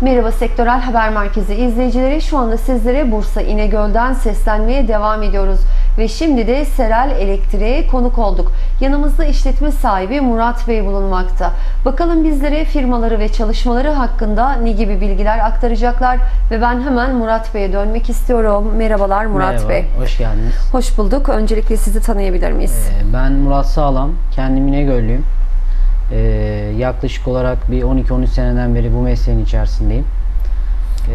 Merhaba Sektörel Haber Merkezi izleyicileri. Şu anda sizlere Bursa İnegöl'den seslenmeye devam ediyoruz. Ve şimdi de Serel Elektriğe konuk olduk. Yanımızda işletme sahibi Murat Bey bulunmakta. Bakalım bizlere firmaları ve çalışmaları hakkında ne gibi bilgiler aktaracaklar ve ben hemen Murat Bey'e dönmek istiyorum. Merhabalar Murat Merhaba, Bey. hoş geldiniz. Hoş bulduk. Öncelikle sizi tanıyabilir miyiz? Ee, Ben Murat Sağlam, kendim İnegöllüyüm. Ee, yaklaşık olarak bir 12-13 seneden beri bu mesleğin içerisindeyim.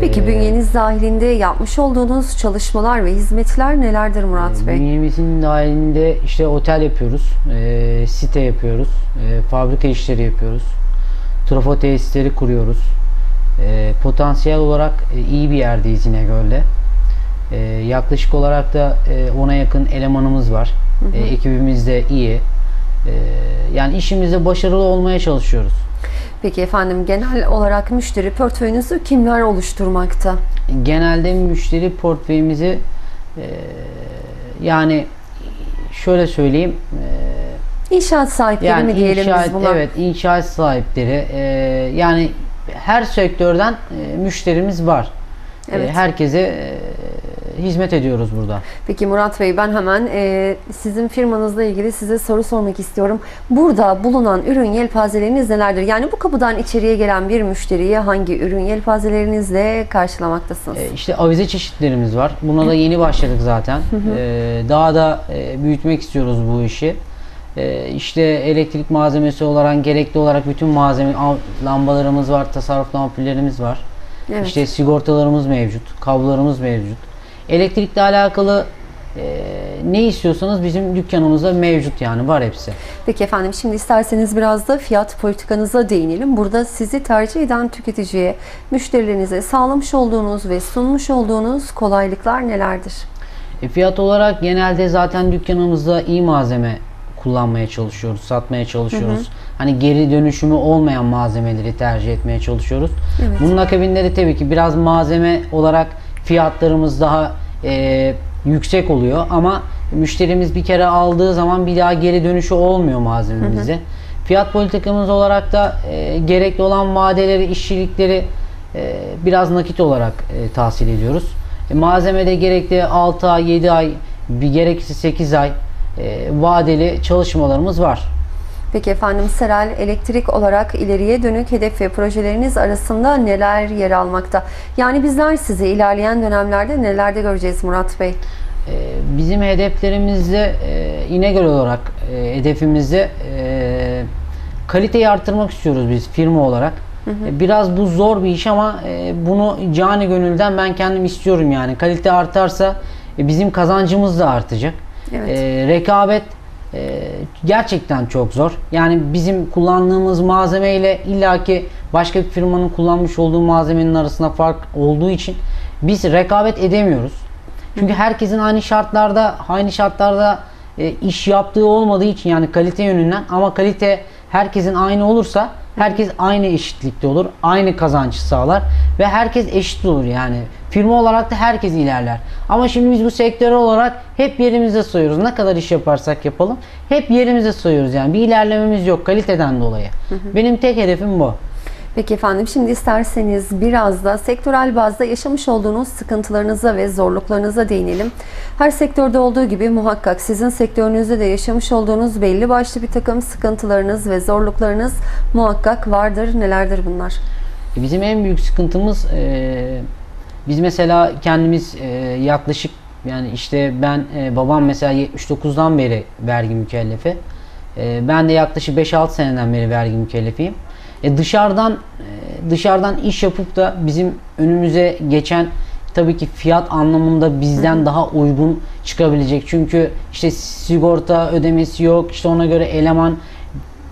Peki Ee, bünyeniz dahilinde yapmış olduğunuz çalışmalar ve hizmetler nelerdir Murat Bey? Bünyemizin dahilinde işte otel yapıyoruz, ee, site yapıyoruz, ee, fabrika işleri yapıyoruz, trafo tesisleri kuruyoruz. Ee, potansiyel olarak e, iyi bir yerdeyiz İnegöl'de. Ee, yaklaşık olarak da e, ona yakın elemanımız var. Ee, ekibimiz de iyi. Ee, yani işimizde başarılı olmaya çalışıyoruz. Peki efendim genel olarak müşteri portföyünüzü kimler oluşturmakta? Genelde müşteri portföyümüzü e, yani şöyle söyleyeyim e, İnşaat sahipleri yani mi diyelim inşaat, biz buna? evet inşaat sahipleri e, yani her sektörden e, müşterimiz var. E, Evet. herkese e, hizmet ediyoruz burada. Peki Murat Bey ben hemen e, sizin firmanızla ilgili size soru sormak istiyorum. Burada bulunan ürün yelpazeleriniz nelerdir? Yani bu kapıdan içeriye gelen bir müşteriye hangi ürün yelpazelerinizle karşılamaktasınız? E, işte avize çeşitlerimiz var. Buna da yeni başladık zaten. E, daha da e, büyütmek istiyoruz bu işi. E, işte elektrik malzemesi olarak gerekli olarak bütün malzeme am- lambalarımız var, tasarruflu ampullerimiz var. Evet. İşte sigortalarımız mevcut, kablolarımız mevcut. Elektrikle alakalı e, ne istiyorsanız bizim dükkanımızda mevcut yani var hepsi. Peki efendim şimdi isterseniz biraz da fiyat politikanıza değinelim. Burada sizi tercih eden tüketiciye, müşterilerinize sağlamış olduğunuz ve sunmuş olduğunuz kolaylıklar nelerdir? E, fiyat olarak genelde zaten dükkanımızda iyi malzeme kullanmaya çalışıyoruz, satmaya çalışıyoruz. Hani geri dönüşümü olmayan malzemeleri tercih etmeye çalışıyoruz. Evet. Bunun akabinde de tabii ki biraz malzeme olarak fiyatlarımız daha e, yüksek oluyor ama müşterimiz bir kere aldığı zaman bir daha geri dönüşü olmuyor malzememizde. Fiyat politikamız olarak da e, gerekli olan vadeleri, işçilikleri e, biraz nakit olarak e, tahsil ediyoruz. E, malzemede gerekli 6 ay, 7 ay, bir gerekirse 8 ay e, vadeli çalışmalarımız var. Peki efendim Serel elektrik olarak ileriye dönük hedef ve projeleriniz arasında neler yer almakta? Yani bizler sizi ilerleyen dönemlerde nelerde göreceğiz Murat Bey? Ee, Bizim hedeflerimizde İnegöl olarak e, hedefimizde kaliteyi arttırmak istiyoruz biz firma olarak. E, Biraz bu zor bir iş ama e, bunu cani gönülden ben kendim istiyorum yani. Kalite artarsa bizim kazancımız da artacak. Evet. Rekabet e, gerçekten çok zor. Yani bizim kullandığımız malzeme ile illaki başka bir firmanın kullanmış olduğu malzemenin arasında fark olduğu için biz rekabet edemiyoruz. Çünkü herkesin aynı şartlarda aynı şartlarda e, iş yaptığı olmadığı için yani kalite yönünden ama kalite herkesin aynı olursa herkes aynı eşitlikte olur. Aynı kazancı sağlar ve herkes eşit olur yani. Firma olarak da herkes ilerler. Ama şimdi biz bu sektör olarak hep yerimizde sayıyoruz. Ne kadar iş yaparsak yapalım hep yerimizde sayıyoruz yani. Bir ilerlememiz yok kaliteden dolayı. Benim tek hedefim bu. Peki efendim şimdi isterseniz biraz da sektörel bazda yaşamış olduğunuz sıkıntılarınıza ve zorluklarınıza değinelim. Her sektörde olduğu gibi muhakkak sizin sektörünüzde de yaşamış olduğunuz belli başlı bir takım sıkıntılarınız ve zorluklarınız muhakkak vardır. Nelerdir bunlar? E, Bizim en büyük sıkıntımız e, biz mesela kendimiz e, yaklaşık yani işte ben e, babam mesela 79'dan beri vergi mükellefi. E, ben de yaklaşık 5-6 seneden beri vergi mükellefiyim. E, dışarıdan e, dışarıdan iş yapıp da bizim önümüze geçen tabii ki fiyat anlamında bizden daha uygun çıkabilecek. Çünkü işte sigorta ödemesi yok, işte ona göre eleman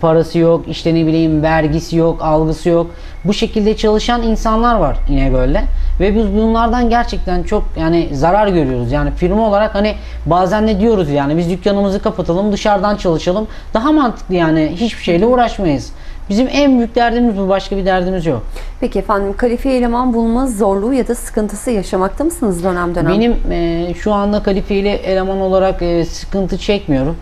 parası yok, işte ne bileyim vergisi yok, algısı yok. Bu şekilde çalışan insanlar var İnegöl'de. Ve biz bunlardan gerçekten çok yani zarar görüyoruz. Yani firma olarak hani bazen de diyoruz yani biz dükkanımızı kapatalım dışarıdan çalışalım. Daha mantıklı yani hiçbir şeyle uğraşmayız. Bizim en büyük derdimiz bu. Başka bir derdimiz yok. Peki efendim kalifiye eleman bulma zorluğu ya da sıkıntısı yaşamakta mısınız dönem dönem? Benim e, şu anda kalifiyeli eleman olarak e, sıkıntı çekmiyorum.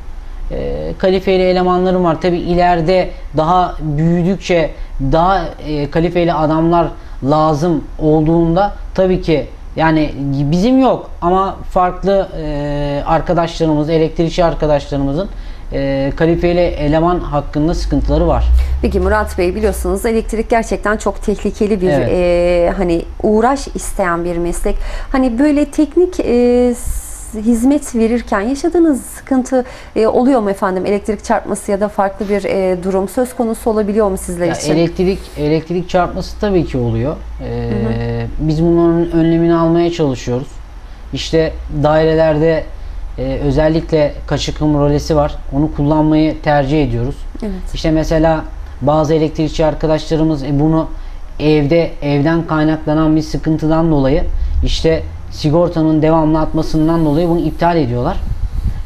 E, kalifiyeli elemanlarım var. Tabi ileride daha büyüdükçe daha e, kalifiyeli adamlar lazım olduğunda tabii ki yani bizim yok ama farklı e, arkadaşlarımız, elektrikçi arkadaşlarımızın e, kalifeli eleman hakkında sıkıntıları var. Peki Murat Bey biliyorsunuz elektrik gerçekten çok tehlikeli bir Evet. e, hani uğraş isteyen bir meslek. Hani böyle teknik e, hizmet verirken yaşadığınız sıkıntı e, oluyor mu efendim? Elektrik çarpması ya da farklı bir e, durum söz konusu olabiliyor mu sizler Ya için? elektrik elektrik çarpması tabii ki oluyor. Ee, Biz bunların önlemini almaya çalışıyoruz. İşte dairelerde e, özellikle kaçıkım rolesi var. Onu kullanmayı tercih ediyoruz. Evet. İşte mesela bazı elektrikçi arkadaşlarımız e, bunu evde evden kaynaklanan bir sıkıntıdan dolayı işte sigortanın devamlı atmasından dolayı bunu iptal ediyorlar.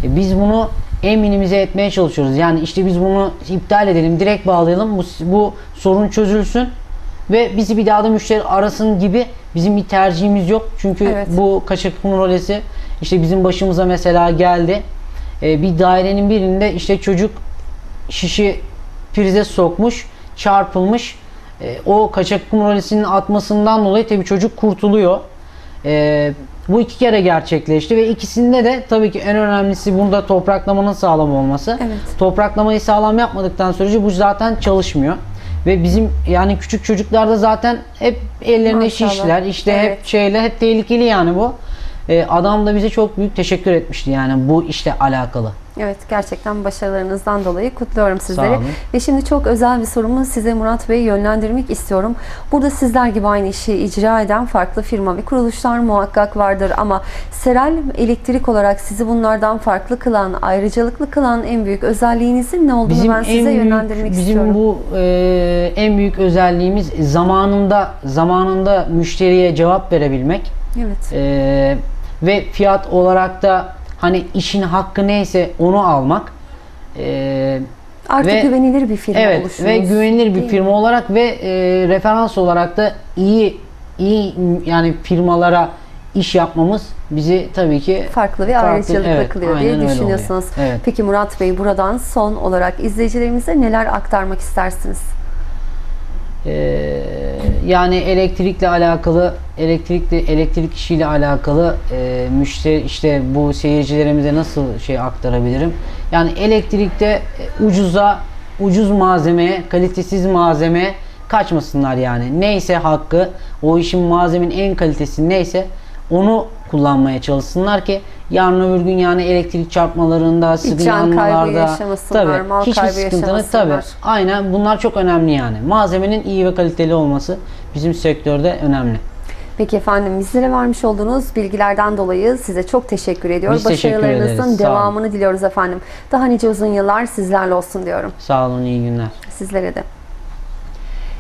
E, biz bunu en minimize etmeye çalışıyoruz. Yani işte biz bunu iptal edelim, direkt bağlayalım. Bu, bu sorun çözülsün ve bizi bir daha da müşteri arasın gibi bizim bir tercihimiz yok. Çünkü Evet. bu kaçak kum rolesi işte bizim başımıza mesela geldi. E, bir dairenin birinde işte çocuk şişi prize sokmuş, çarpılmış. E, o kaçak kum rolesinin atmasından dolayı tabii çocuk kurtuluyor. E, bu iki kere gerçekleşti ve ikisinde de tabii ki en önemlisi bunda topraklamanın sağlam olması. Evet. Topraklamayı sağlam yapmadıktan sürece bu zaten çalışmıyor. Ve bizim yani küçük çocuklarda zaten hep ellerine Maşallah. şişler, işte Evet. hep şeyler, hep tehlikeli yani bu. E, adam da bize çok büyük teşekkür etmişti yani bu işle alakalı. Evet gerçekten başarılarınızdan dolayı kutluyorum sizleri. Ve şimdi çok özel bir sorumu size Murat Bey yönlendirmek istiyorum. Burada sizler gibi aynı işi icra eden farklı firma ve kuruluşlar muhakkak vardır ama Seral Elektrik olarak sizi bunlardan farklı kılan, ayrıcalıklı kılan en büyük özelliğinizin ne olduğunu ben size yönlendirmek bizim istiyorum. bu e, en büyük özelliğimiz zamanında zamanında müşteriye cevap verebilmek. Evet. E, ve fiyat olarak da hani işin hakkı neyse onu almak. E, Artık ve- güvenilir bir firma evet ve güvenilir bir firma olarak ve e, referans olarak da iyi iyi yani firmalara iş yapmamız bizi tabii ki farklı ve ayrıcalıklı evet, kılıyor diye düşünüyorsunuz. Evet. Peki Murat Bey buradan son olarak izleyicilerimize neler aktarmak istersiniz? Ee, yani elektrikle alakalı elektrikli elektrik işiyle alakalı e, müşteri işte bu seyircilerimize nasıl şey aktarabilirim? Yani elektrikte e, ucuza ucuz malzemeye, kalitesiz malzemeye kaçmasınlar yani. Neyse hakkı, o işin malzemenin en kalitesi neyse onu kullanmaya çalışsınlar ki yarın öbür gün yani elektrik çarpmalarında, kaybı yanmalarda mal hiçbir sıkıntını tabii Aynen bunlar çok önemli yani. Malzemenin iyi ve kaliteli olması bizim sektörde önemli. Peki efendim bizlere vermiş olduğunuz bilgilerden dolayı size çok teşekkür ediyoruz. Biz teşekkür Başarılarınızın ederiz. Devamını diliyoruz efendim. Daha nice uzun yıllar sizlerle olsun diyorum. Sağ olun, iyi günler. Sizlere de.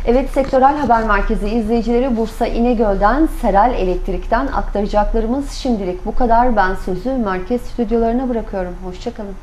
Evet Sektörel Haber Merkezi izleyicileri Bursa İnegöl'den Seral Elektrik'ten aktaracaklarımız şimdilik bu kadar. Ben sözü merkez stüdyolarına bırakıyorum. Hoşçakalın.